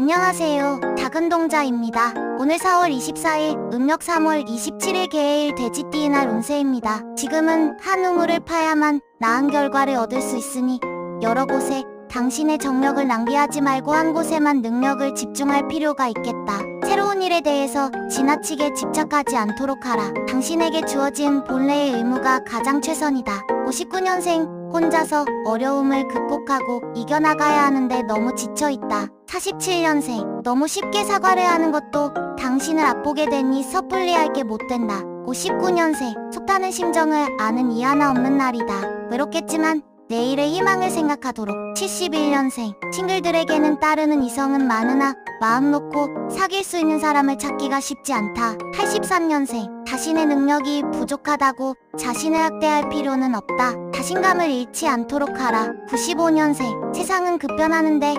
안녕하세요. 작은 동자입니다. 오늘 4월 24일, 음력 3월 27일 개해일 돼지띠의 날 운세입니다. 지금은 한 우물을 파야만 나은 결과를 얻을 수 있으니 여러 곳에 당신의 정력을 낭비하지 말고 한 곳에만 능력을 집중할 필요가 있겠다. 새로운 일에 대해서 지나치게 집착하지 않도록 하라. 당신에게 주어진 본래의 의무가 가장 최선이다. 59년생 혼자서 어려움을 극복하고 이겨나가야 하는데 너무 지쳐있다. 47년생 너무 쉽게 사과를 하는 것도 당신을 앞보게 되니 섣불리 할 게 못 된다. 59년생 속타는 심정을 아는 이 하나 없는 날이다. 외롭겠지만 내일의 희망을 생각하도록 71년생 싱글들에게는 따르는 이성은 많으나 마음 놓고 사귈 수 있는 사람을 찾기가 쉽지 않다. 83년생. 자신의 능력이 부족하다고 자신을 학대할 필요는 없다. 자신감을 잃지 않도록 하라. 95년생. 세상은 급변하는데